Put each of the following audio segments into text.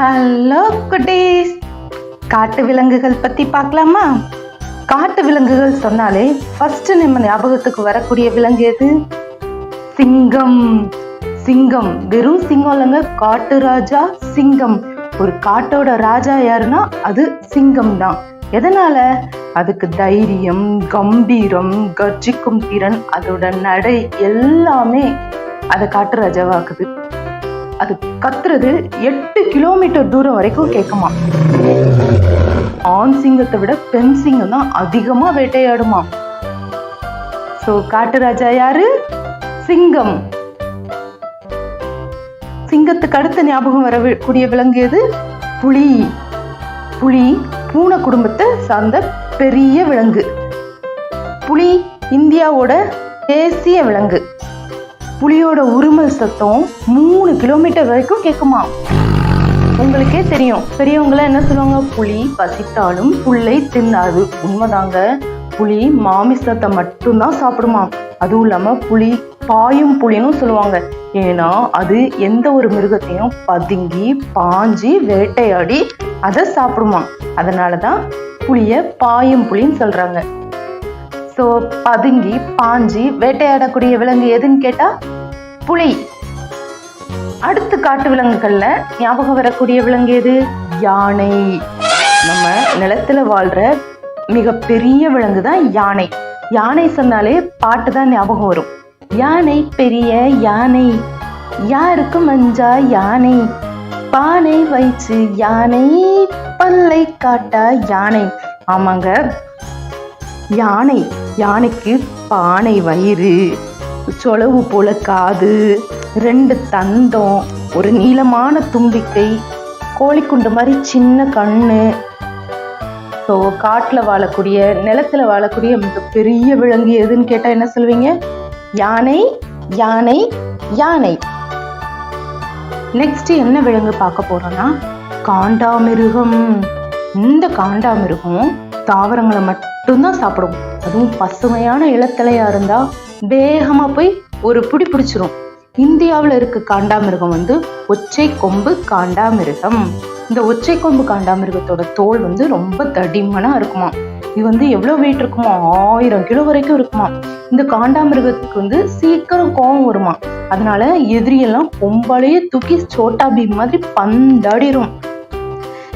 Hello குட்டீஸ் காட்டு விலங்குகள் பத்தி பார்க்கலாமா? காட்டு விலங்குகள் சொன்னாலே ஃபர்ஸ்ட் நம்ம ஞாபகத்துக்கு வரக்கூடிய விலங்கு எது? சிங்கம். சிங்கம் வெறும் சிங்கம் இல்லைங்க காட்டு ராஜா சிங்கம். ஒரு காட்டோட ராஜா யாருன்னா அது சிங்கம் தான். எதனால? அதுக்கு தைரியம் கம்பீரம் கர்ஜிக்கும் திறன் அதோட நடை எல்லாமே அதை காட்டு ராஜாவாக்குது அது கத்துறது எட்டு கிலோமீட்டர் தூரம் வரைக்கும் கேட்குமா ஆண் சிங்கத்தை விட பெண் சிங்கம் தான் அதிகமா வேட்டையாடுமா. சோ காட்டுராஜா யாரு? சிங்கம். சிங்கத்துக்கு அடுத்த ஞாபகம் வரக்கூடிய விலங்கு எது? புலி. புலி பூனை குடும்பத்தை சார்ந்த பெரிய விலங்கு. புலி இந்தியாவோட தேசிய விலங்கு. புலியோட உருமல் சத்தம் மூணு கிலோமீட்டர் வரைக்கும் கேட்குமா உங்களுக்கே தெரியும். பெரியவங்களாம் என்ன சொல்லுவாங்க? புலி பசித்தாலும் புல்லை தின்னாது. உண்மைதாங்க. புலி மாமிசத்தை மட்டும்தான் சாப்பிடுமா? அதுவும் இல்லாம புலி பாயும் புலின்னு சொல்லுவாங்க. ஏன்னா அது எந்த ஒரு மிருகத்தையும் பதுங்கி பாஞ்சி வேட்டையாடி அதை சாப்பிடுமா? அதனாலதான் புளியை பாயும் புளின்னு சொல்கிறாங்க ஸோ பதுங்கி பாஞ்சி வேட்டையாடக்கூடிய விலங்கு எதுன்னு கேட்டா புலி. அடுத்து காட்டு விலங்குகள்ல ஞாபகம் வரக்கூடிய விலங்கு எது? யானை. நம்ம நிலத்துல வாழ்ற மிகப்பெரிய விலங்கு தான் யானை. யானை சொன்னாலே பாட்டு தான் ஞாபகம் வரும். யானை பெரிய யானை. யாருக்கு மஞ்சா யானை? பானை வைச்சு யானை பல்லை காட்டா யானை. ஆமாங்க. யானை யானைக்கு பானை வயிறு சொலவு போல காது ரெண்டு தந்தம் ஒரு நீளமான தும்பிக்கை கோழிக்குண்டு மாதிரி சின்ன கண்ணு. ஸோ காட்டில் வாழக்கூடிய நிலத்துல வாழக்கூடிய மிகப்பெரிய விலங்கு எதுன்னு கேட்டால் என்ன சொல்வீங்க? யானை யானை யானை. நெக்ஸ்ட் என்ன விலங்கு பார்க்க போறோம்னா காண்டாமிருகம் இந்த காண்டாமிருகம் தாவரங்களை மட்டும் மட்டும்தான் சாப்பிடும். அதுவும் பசுமையான இளத்தலையா இருந்தா வேகமா போய் ஒரு பிடி பிடிச்சிரும். இந்தியாவில் இருக்க காண்டாமிருகம் வந்து ஒச்சை கொம்பு காண்டாமிருகம். இந்த ஒச்சை கொம்பு காண்டாமிருகத்தோட தோல் வந்து ரொம்ப தடிமனா இருக்குமா? இது வந்து எவ்வளவு வெயிட் இருக்குமா? ஆயிரம் கிலோ வரைக்கும் இருக்குமா? இந்த காண்டாமிருகத்துக்கு வந்து சீக்கிரம் கோவம் வருமா? அதனால எதிரியெல்லாம் கொம்பாலேயே தூக்கி சோட்டா பீம் மாதிரி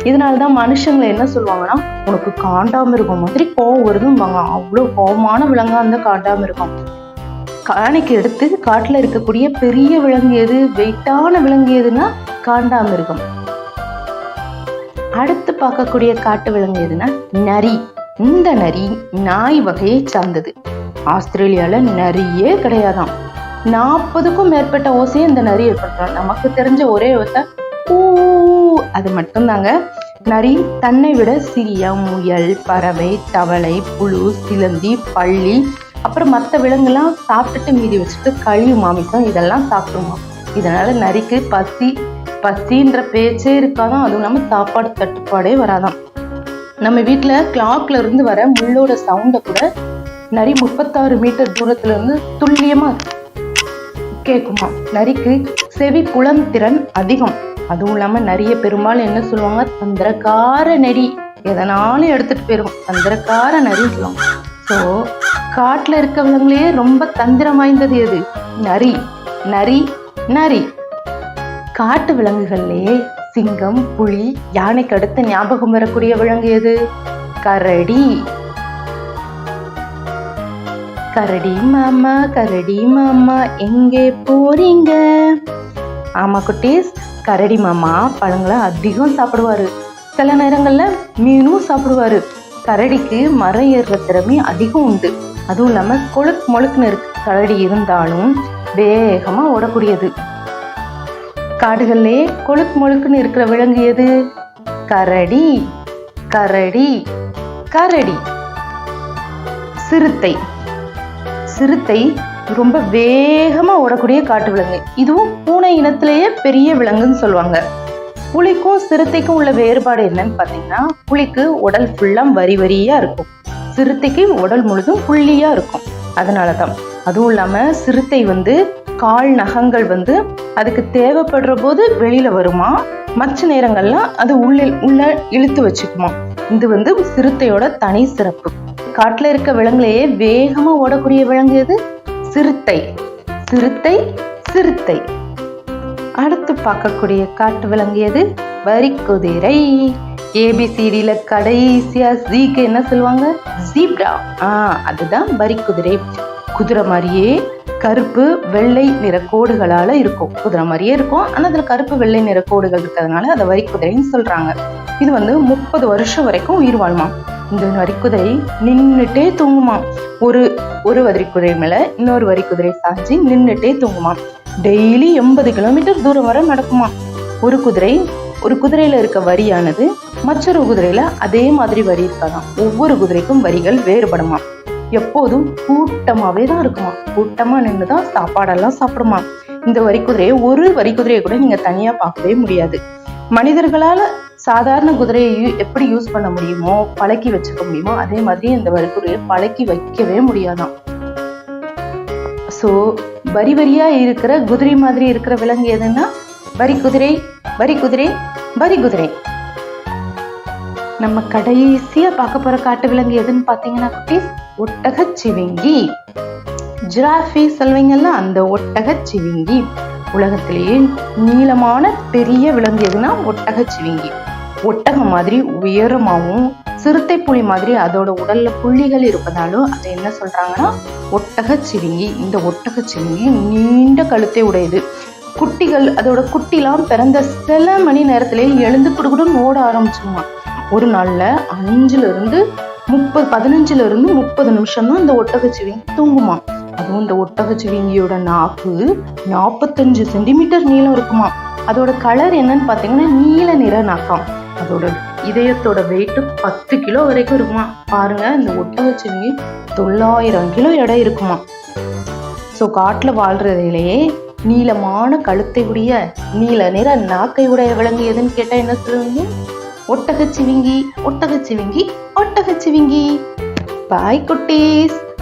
இதனாலதான் மனுஷங்களை என்ன சொல்லுவாங்கன்னா உனக்கு காண்டாமிருகம் மாதிரி கோவம் வருதும்பாங்க. அவ்வளவு கோபமான விலங்கா அந்த காண்டாமிருகம் காணிக்கு எடுத்து காட்டுல இருக்கக்கூடிய பெரிய விலங்கு எது? வெயிட்டான விலங்கு எதுன்னா காண்டாமிருகம் அடுத்து பார்க்கக்கூடிய காட்டு விலங்கு எதுன்னா நரி. இந்த நரி நாய் வகையை சார்ந்தது. ஆஸ்திரேலியால நரியே கிடையாதாம். நாற்பதுக்கும் மேற்பட்ட ஓசையை இந்த நரி ஏற்படுத்தும் நமக்கு தெரிஞ்ச ஒரே ஓசை ஊ அது மட்டும்தாங்க. நரி தன்னை விட சிறிய முயல் பறவை தவளை புழு சிலந்தி பள்ளி அப்புறம் மற்ற விலங்குலாம் சாப்பிட்டுட்டு மீதி வச்சுட்டு கழிவு மாமிசம் இதெல்லாம் சாப்பிடுமா? இதனால நரிக்கு பசி பசின்ற பேச்சே இருக்காதான். அதுவும் இல்லாமல் சாப்பாடு தட்டுப்பாடே வராதாம் நம்ம வீட்டில் கிளாக்ல இருந்து வர முள்ளோட சவுண்டை கூட நரி முப்பத்தாறு மீட்டர் தூரத்துல இருந்து துல்லியமா கேட்குமா நரிக்கு செவி புலன்திறன் அதிகம். அதுவும் இல்லாம நிறைய பெரும்பாலும் என்ன சொல்லுவாங்க? தந்திரக்கார நெறி. எதனாலும் எடுத்துட்டு போயிடும் தந்திரக்கார நரி சொல்லுவாங்க. ஸோ காட்டில் இருக்கவங்களே ரொம்ப தந்திரம் வாய்ந்தது எது? நரி. நரி நரி. காட்டு விலங்குகள்லயே சிங்கம் புலி யானைக்கு அடுத்து ஞாபகம் வரக்கூடிய விலங்கு எது? கரடி. கரடி மாமா கரடி மாமா எங்கே போறீங்க? ஆமா குட்டீஸ். கரடி மாமா பழங்களை அதிகம் சாப்பிடுவாரு. சில நேரங்களில் மீனும் சாப்பிடுவாரு. கரடிக்கு மரம் ஏறுற திறமை அதிகம் உண்டு. அதுவும் இல்லாம கொழுக் மொழுக்குன்னு இருக்கு. கரடி இருந்தாலும் வேகமா ஓடக்கூடியது. காடுகளிலே கொழுக் மொழுக்குன்னு இருக்கிற விலங்கு எது? கரடி கரடி கரடி. சிறுத்தை. சிறுத்தை ரொம்ப வேகமா ஓடக்கூடிய காட்டு விலங்கு. இதுவும் பூனை இனத்திலேயே பெரிய விலங்குன்னு சொல்லுவாங்க. புலிக்கும் சிறுத்தைக்கும் உள்ள வேறுபாடு என்னன்னு பார்த்தீங்கன்னா புலிக்கு உடல் ஃபுல்லா வரி வரியா இருக்கும். சிறுத்தைக்கு உடல் முழுதும் புள்ளியா இருக்கும். அதனாலதான். அதுவும் இல்லாம சிறுத்தை வந்து கால் நகங்கள் வந்து அதுக்கு தேவைப்படுற போது வெளியில வருமா? மற்ற நேரங்கள்லாம் அது உள்ள உள்ள இழுத்து வச்சுக்குமா? இது வந்து சிறுத்தையோட தனி சிறப்பு. காட்டுல இருக்க விலங்குலேயே வேகமா ஓடக்கூடிய விலங்கு எது? சிறுத்தை. சிறுத்தை சிறுத்தை. அடுத்து பார்க்கக்கூடிய காட்டு விலங்கு எது வரிக்குதிரை ஏபிசிடியில கடைசியா ஜீக்கு என்ன சொல்லுவாங்க? ஜீப்ரா ஆ அதுதான் வரிக்குதிரை குதிரை. மாதிரியே கருப்பு வெள்ளை நிற கோடுகளால இருக்கும். குதிரை மாதிரியே இருக்கும். ஆனால் அதுல கருப்பு வெள்ளை நிற கோடுகள் இருக்கிறதுனால அதை வரிக்குதிரைன்னு சொல்றாங்க. இது வந்து முப்பது வருஷம் வரைக்கும் உயிர் வாழ்மா? இந்த வரிக்குதிரை நின்னுட்டே தூங்குமாம். ஒரு ஒரு வரிக்குதிரை மேல இன்னொரு வரிக்குதிரை சாஞ்சி நின்னுட்டே தூங்குமாம். டெய்லி எண்பது கிலோமீட்டர் தூரம் வரை நடக்குமா ஒரு குதிரை ஒரு குதிரையில இருக்க வரியானது மற்றொரு குதிரையில அதே மாதிரி வரி இருக்காதாம். ஒவ்வொரு குதிரைக்கும் வரிகள் வேறுபடுமா எப்போதும் கூட்டமாவே தான் இருக்குமா கூட்டமா நின்று தான் சாப்பாடெல்லாம் சாப்பிடுமா இந்த வரிக்குதிரையை ஒரு வரிக்குதிரையை கூட நீங்க தனியா பார்க்கவே முடியாது. மனிதர்களால சாதாரண குதிரையை எப்படி யூஸ் பண்ண முடியுமோ பழக்கி வச்சுக்க முடியுமோ அதே மாதிரி இந்த வரிக்குதிரையை பழக்கி வைக்கவே முடியாதான் ஸோ வரி வரியா இருக்கிற குதிரை மாதிரி இருக்கிற விலங்கு எதுன்னா வரி குதிரை வரி குதிரை வரி குதிரை. நம்ம கடைசியா பார்க்க போற காட்டு விலங்கு எதுன்னு பாத்தீங்கன்னா குட்டீஸ் ஒட்டகச் சிவிங்கி ஜிராஃபி சொல்வீங்கல்ல அந்த ஒட்டகச் சிவிங்கி உலகத்திலேயே நீளமான பெரிய விலங்கு எதுனா ஒட்டகச் சிவிங்கி. ஒட்டகம் மாதிரி உயரமாகவும் சிறுத்தை புலி மாதிரி அதோட உடல்ல புள்ளிகள் இருப்பதாலும் அதை என்ன சொல்றாங்கன்னா ஒட்டகச்சிவிங்கி இந்த ஒட்டக சிவிங்கி நீண்ட கழுத்தை உடையது. குட்டிகள் அதோட குட்டிலாம் பிறந்த சில மணி நேரத்திலே எழுந்து குடுகுடுன்னு ஓட ஆரம்பிச்சுமா ஒரு நாள்ல அஞ்சுல இருந்து முப்பது பதினஞ்சுல இருந்து முப்பது நிமிஷம் தான் இந்த ஒட்டகச்சிவிங்கி தூங்குமா. அதுவும் இந்த ஒட்டகச்சிவிங்கியோட நாக்கு நாற்பத்தஞ்சு சென்டிமீட்டர் நீளம் இருக்குமா அதோட கலர் என்னன்னு பார்த்தீங்கன்னா நீல நிற நாக்கம். அதோட இதயத்தோட வெயிட்டு பத்து கிலோ வரைக்கும் இருக்குமா பாருங்க இந்த ஒட்டகச்சிவிங்கி தொள்ளாயிரம் கிலோ எடை இருக்குமா ஸோ காட்டில் வாழ்றதுலேயே நீளமான கழுத்தை உடைய நீல நிற நாக்கை உடைய விலங்கு எதுன்னு கேட்டால் என்ன சொல்லுவீங்க? ஒட்டகச்சிவிங்கி ஒட்டகச்சிவிங்கி ஒட்டகச்சிவிங்கி. பாய் குட்டீஸ்.